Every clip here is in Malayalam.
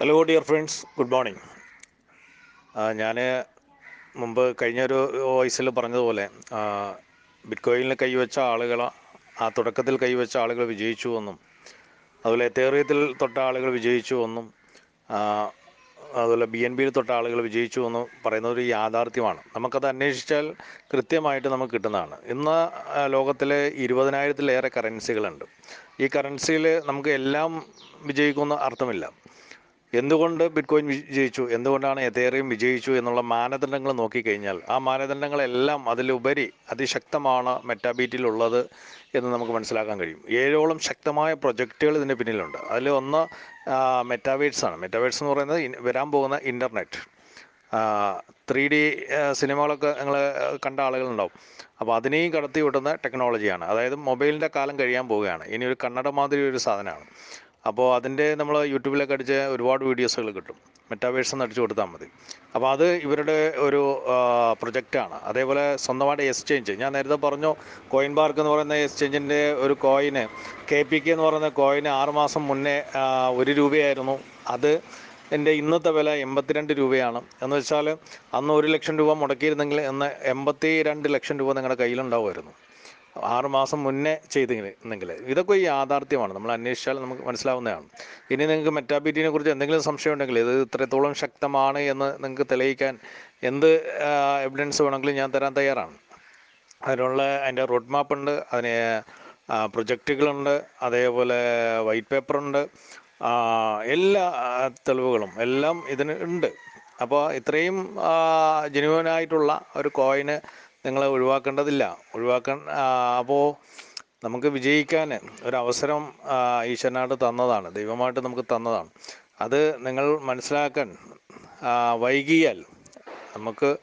Hello dear friends good morning ഞാൻ മുമ്പ് കഴിഞ്ഞൊരു വോയിസിൽ പറഞ്ഞതുപോലെ ബിറ്റ് കോയിനിൽ കൈവച്ച ആളുകൾ ആ തുടക്കത്തിൽ കൈവച്ച ആളുകൾ വിജയിച്ചു എന്നും അതുപോലെ തേറിയത്തിൽ തൊട്ട ആളുകൾ വിജയിച്ചു എന്നും അതുപോലെ ബി എൻ ബിയിൽ തൊട്ട ആളുകൾ വിജയിച്ചു എന്നും പറയുന്ന ഒരു യാഥാർത്ഥ്യമാണ്. നമുക്കത് അന്വേഷിച്ചാൽ കൃത്യമായിട്ട് നമുക്ക് കിട്ടുന്നതാണ്. ഇന്ന് ലോകത്തിലെ ഇരുപതിനായിരത്തിലേറെ കറൻസികളുണ്ട് ഈ കറൻസിയിൽ നമുക്ക് എല്ലാം വിജയിക്കുമെന്ന് അർത്ഥമില്ല. എന്തുകൊണ്ട് ബിറ്റ്കോയിൻ വിജയിച്ചു? എന്തുകൊണ്ടാണ് എതേറിയം വിജയിച്ചു എന്നുള്ള മാനദണ്ഡങ്ങൾ നോക്കിക്കഴിഞ്ഞാൽ ആ മാനദണ്ഡങ്ങളെല്ലാം അതിലുപരി അതിശക്തമാണ് മെറ്റാബീറ്റിലുള്ളത് എന്ന് നമുക്ക് മനസ്സിലാക്കാൻ കഴിയും. ഏഴോളം ശക്തമായ പ്രൊജക്റ്റുകൾ ഇതിന്റെ പിന്നിലുണ്ട്. അതിൽ ഒന്ന് മെറ്റാവേഴ്സ് ആണ്. മെറ്റാവേഴ്സ് എന്ന് പറയുന്നത് വരാൻ പോകുന്ന ഇന്റർനെറ്റ് ത്രീ ഡി സിനിമകളൊക്കെ നിങ്ങൾ കണ്ട ആളുകളുണ്ടാവും. അപ്പോൾ അതിനെയും കടത്തി വിട്ടുന്ന ടെക്നോളജിയാണ് അതായത് മൊബൈലിന്റെ കാലം കഴിയാൻ പോവുകയാണ്. ഇനി ഒരു കണ്ണട മാതിരി ഒരു സാധനമാണ്. അപ്പോൾ അതിന്റെ നമ്മൾ യൂട്യൂബിലൊക്കെ അടിച്ച് ഒരുപാട് വീഡിയോസുകൾ കിട്ടും. മെറ്റാവേഴ്സ് എന്ന് അടിച്ചു കൊടുത്താൽ മതി. അപ്പോൾ അത് ഇവരുടെ ഒരു പ്രൊജക്റ്റാണ്. അതേപോലെ സ്വന്തമായിട്ട് എക്സ്ചേഞ്ച് ഞാൻ നേരത്തെ പറഞ്ഞു കോയിൻ പാർക്ക് എന്ന് പറയുന്ന എക്സ്ചേഞ്ചിന്റെ ഒരു കോയിന് കെ പി കെ എന്ന് പറയുന്ന കോയിന് ആറുമാസം മുന്നേ ഒരു രൂപയായിരുന്നു. അത് എന്റെ ഇന്നത്തെ വില എൺപത്തിരണ്ട് രൂപയാണ്. എന്ന് വെച്ചാൽ അന്ന് ഒരു ലക്ഷം രൂപ മുടക്കിയിരുന്നെങ്കിൽ ഇന്ന് എൺപത്തി രണ്ട് ലക്ഷം രൂപ നിങ്ങളുടെ കയ്യിലുണ്ടാവുമായിരുന്നു. ആറ് മാസം മുന്നേ ചെയ്തിരുന്നെങ്കിൽ ഇതൊക്കെ ഈ യാഥാർത്ഥ്യമാണ്. നമ്മൾ അന്വേഷിച്ചാൽ നമുക്ക് മനസ്സിലാവുന്നതാണ്. ഇനി നിങ്ങൾക്ക് മെറ്റാബിറ്റിനെ കുറിച്ച് എന്തെങ്കിലും സംശയം ഉണ്ടെങ്കിൽ ഇത് ഇത്രത്തോളം ശക്തമാണ് എന്ന് നിങ്ങൾക്ക് തെളിയിക്കാൻ എന്ത് എവിഡൻസ് വേണമെങ്കിലും ഞാൻ തരാൻ തയ്യാറാണ്. അതിനുള്ള അതിന്റെ റോഡ് മാപ്പ് ഉണ്ട് അതിന് പ്രൊജക്റ്റുകളുണ്ട് അതേപോലെ വൈറ്റ് പേപ്പറുണ്ട് എല്ലാ തെളിവുകളും എല്ലാം ഇതിന് ഉണ്ട്. അപ്പോൾ ഇത്രയും ജനുവനായിട്ടുള്ള ഒരു കോയിന് നിങ്ങൾ ഒഴിവാക്കേണ്ടതില്ല. ഒഴിവാക്കാൻ അപ്പോൾ നമുക്ക് വിജയിക്കാൻ ഒരവസരം ഈശ്വരനായിട്ട് തന്നതാണ്. ദൈവമായിട്ട് നമുക്ക് തന്നതാണ്. അത് നിങ്ങൾ മനസ്സിലാക്കാൻ വൈകിയാൽ നമുക്ക്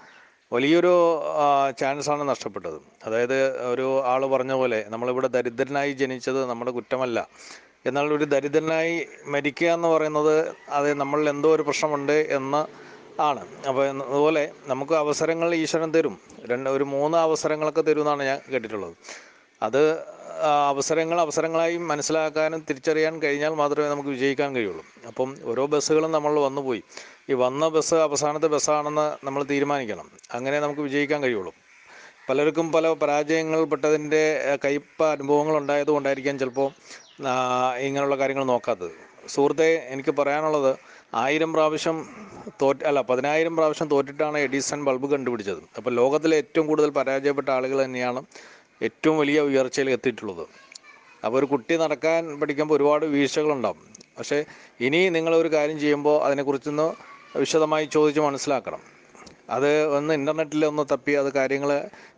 വലിയൊരു ചാൻസാണ് നഷ്ടപ്പെട്ടത്. അതായത് ഒരു ആൾ പറഞ്ഞ പോലെ നമ്മളിവിടെ ദരിദ്രനായി ജനിച്ചത് നമ്മുടെ കുറ്റമല്ല. എന്നാൽ ഒരു ദരിദ്രനായി മരിക്കുക എന്ന് പറയുന്നത് അത് നമ്മളിൽ എന്തോ ഒരു പ്രശ്നമുണ്ട് എന്ന് ആണ്. അപ്പോൾ അതുപോലെ നമുക്ക് അവസരങ്ങൾ ഈശ്വരൻ തരും. രണ്ട് ഒരു മൂന്ന് അവസരങ്ങളൊക്കെ തരും എന്നാണ് ഞാൻ കേട്ടിട്ടുള്ളത്. അത് അവസരങ്ങൾ അവസരങ്ങളായി മനസ്സിലാക്കാനും തിരിച്ചറിയാൻ കഴിഞ്ഞാൽ മാത്രമേ നമുക്ക് വിജയിക്കാൻ കഴിയുള്ളൂ. അപ്പം ഓരോ ബസ്സുകളും നമ്മൾ വന്നുപോയി. ഈ വന്ന ബസ് അവസാനത്തെ ബസ്സാണെന്ന് നമ്മൾ തീരുമാനിക്കണം. അങ്ങനെ നമുക്ക് വിജയിക്കാൻ കഴിയുള്ളൂ. പലർക്കും പല പരാജയങ്ങൾ പെട്ടതിന്റെ കയ്പ അനുഭവങ്ങൾ ഉണ്ടായത് കൊണ്ടായിരിക്കാം ചിലപ്പോൾ ഇങ്ങനെയുള്ള കാര്യങ്ങൾ നോക്കാത്തത്. സുഹൃത്തെ എനിക്ക് പറയാനുള്ളത് ആയിരം പ്രാവശ്യം തോറ്റ് അല്ല പതിനായിരം പ്രാവശ്യം തോറ്റിട്ടാണ് എഡിസൺ ബൾബ് കണ്ടുപിടിച്ചത്. അപ്പോൾ ലോകത്തിലെ ഏറ്റവും കൂടുതൽ പരാജയപ്പെട്ട ആളുകൾ തന്നെയാണ് ഏറ്റവും വലിയ ഉയർച്ചയിൽ എത്തിയിട്ടുള്ളത്. അപ്പോൾ ഒരു കുട്ടി നടക്കാൻ പഠിക്കുമ്പോൾ ഒരുപാട് വീഴ്ചകളുണ്ടാവും. പക്ഷേ ഇനി നിങ്ങളൊരു കാര്യം ചെയ്യുമ്പോൾ അതിനെക്കുറിച്ചൊന്ന് വിശദമായി ചോദിച്ച് മനസ്സിലാക്കണം. അത് ഒന്ന് ഇന്റർനെറ്റിൽ ഒന്ന് തപ്പി അത് കാര്യങ്ങൾ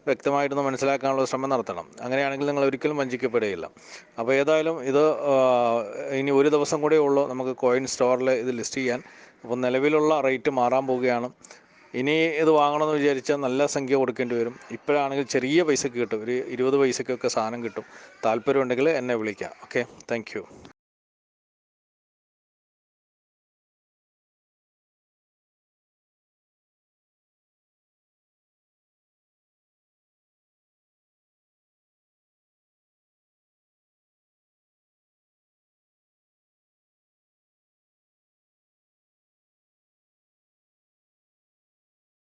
വ്യക്തമായിട്ടൊന്ന് മനസ്സിലാക്കാനുള്ള ശ്രമം നടത്തണം. അങ്ങനെയാണെങ്കിൽ നിങ്ങൾ ഒരിക്കലും വഞ്ചിക്കപ്പെടുകയില്ല. അപ്പോൾ ഏതായാലും ഇത് ഇനി ഒരു ദിവസം കൂടെ ഉള്ളൂ നമുക്ക് കോയിൻ സ്റ്റോറിൽ ഇത് ലിസ്റ്റ് ചെയ്യാൻ. അപ്പോൾ നിലവിലുള്ള റേറ്റ് മാറാൻ പോവുകയാണ്. ഇനി ഇത് വാങ്ങണമെന്ന് വിചാരിച്ചാൽ നല്ല സംഖ്യ കൊടുക്കേണ്ടി വരും. ഇപ്പോഴാണെങ്കിൽ ചെറിയ പൈസക്ക് കിട്ടും. ഒരു ഇരുപത് പൈസക്കൊക്കെ സാധനം കിട്ടും. താല്പര്യമുണ്ടെങ്കിൽ എന്നെ വിളിക്കാം. Okay thank